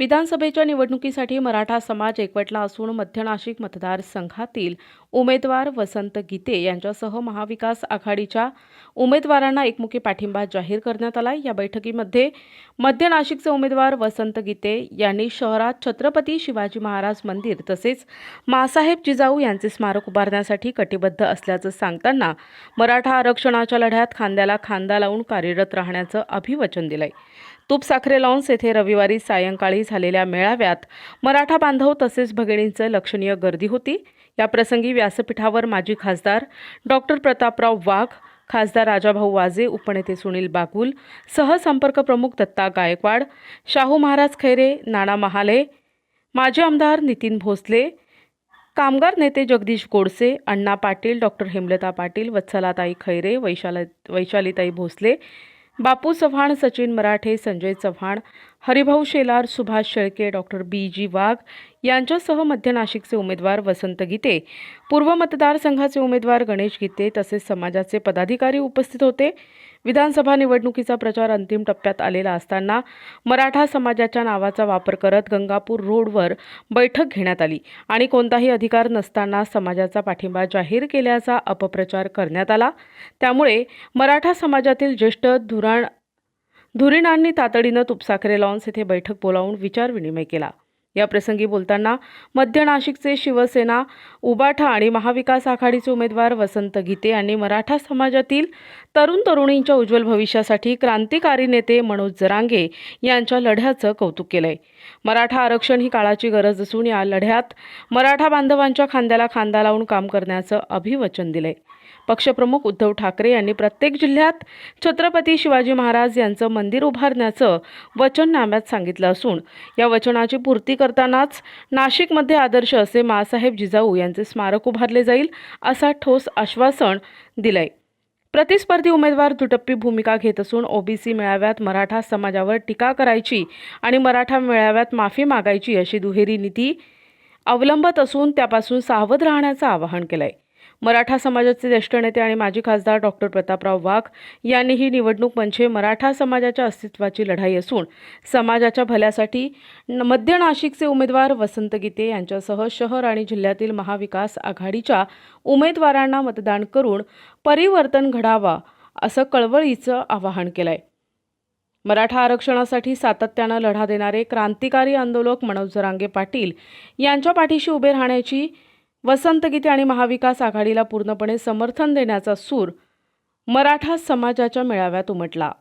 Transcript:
विधानसभेच्या निवडणुकीसाठी मराठा समाज एकवटला असून मध्य नाशिक मतदारसंघातील उमेदवार वसंत गीते यांच्यासह महाविकास आघाडीच्या उमेदवारांना एकमुखी पाठिंबा जाहीर करण्यात आला या बैठकीमध्ये मध्य नाशिकचे उमेदवार वसंत गीते यांनी शहरात छत्रपती शिवाजी महाराज मंदिर तसेच मासाहेब जिजाऊ यांचे स्मारक उभारण्यासाठी कटिबद्ध असल्याचं सांगताना मराठा आरक्षणाच्या लढ्यात खांद्याला खांदा लावून कार्यरत राहण्याचं अभिवचन दिलंय. तूप साखरे लॉन्स येथे रविवारी सायंकाळी झालेल्या मेळाव्यात मराठा बांधव तसेच भगिनींचं लक्षणीय गर्दी होती. या प्रसंगी व्यासपीठावर माजी खासदार डॉक्टर प्रतापराव वाघ खासदार राजाभाऊ वाजे उपनेते सुनील बागुल सहसंपर्क प्रमुख दत्ता गायकवाड शाहू महाराज खैरे नाना महाले माजी आमदार नितीन भोसले कामगार नेते Jagdish Godse Anna Patil doctor Hemlata Patil Vatsalatai Khaire Vaishala Vaishalitai Bhosale Bapu Chavan Sachin Marathe Sanjay Chavan Haribhau Shelar Subhash Shelke doctor B G Wagh यांच्यासह मध्य नाशिकचे उमेदवार वसंत गीते. पूर्व मतदारसंघाचे उमेदवार गणेश गीते तसेच समाजाचे पदाधिकारी उपस्थित होते. विधानसभा निवडणुकीचा प्रचार अंतिम टप्प्यात आलेला असताना मराठा समाजाच्या नावाचा वापर करत गंगापूर रोडवर बैठक घेण्यात आली आणि कोणताही अधिकार नसताना समाजाचा पाठिंबा जाहीर केल्याचा अपप्रचार करण्यात आला. त्यामुळे मराठा समाजातील ज्येष्ठ धुराण धुरीणांनी तातडीनं तुपसाखरे लॉन्स येथे बैठक बोलावून विचारविनिमय केला. या प्रसंगी बोलताना मध्य नाशिकचे शिवसेना उबाठा आणि महाविकास आघाडीचे उमेदवार वसंत गीते यांनी मराठा समाजातील तरुण तरुणींच्या उज्ज्वल भविष्यासाठी क्रांतिकारी नेते मनोज जरांगे यांच्या लढ्याचं कौतुक केलंय. मराठा आरक्षण ही काळाची गरज असून या लढ्यात मराठा बांधवांच्या खांद्याला खांदा लावून काम करण्याचं अभिवचन दिलंय. पक्षप्रमुख उद्धव ठाकरे यांनी प्रत्येक जिल्ह्यात छत्रपती शिवाजी महाराज यांचं मंदिर उभारण्याचं वचननाम्यात सांगितलं असून या वचनाची पूर्ती करतानाच नाशिकमध्ये आदर्श असे मासाहेब जिजाऊ यांचे स्मारक उभारले जाईल असा ठोस आश्वासन दिलंय. प्रतिस्पर्धी उमेदवार दुटप्पी भूमिका घेत असून ओबीसी मेळाव्यात मराठा समाजावर टीका करायची आणि मराठा मेळाव्यात माफी मागायची अशी दुहेरी नीती अवलंबत असून त्यापासून सावध राहण्याचं आवाहन केलं आहे मराठा समाजाचे ज्येष्ठ नेते आणि माजी खासदार डॉक्टर प्रतापराव वाघ यांनी ही निवडणूक म्हणजे मराठा समाजाच्या अस्तित्वाची लढाई असून समाजाच्या भल्यासाठी मध्य नाशिकचे उमेदवार वसंत गीते यांच्यासह शहर आणि जिल्ह्यातील महाविकास आघाडीच्या उमेदवारांना मतदान करून परिवर्तन घडावा असं कळवळीचं आवाहन केलंय. मराठा आरक्षणासाठी सातत्यानं लढा देणारे क्रांतिकारी आंदोलक मनोज जरांगे पाटील यांच्या पाठीशी उभे राहण्याची वसंत गीते आणि महाविकास आघाडीला पूर्णपणे समर्थन देण्याचा सूर मराठा समाजाच्या मेळाव्यात उमटला.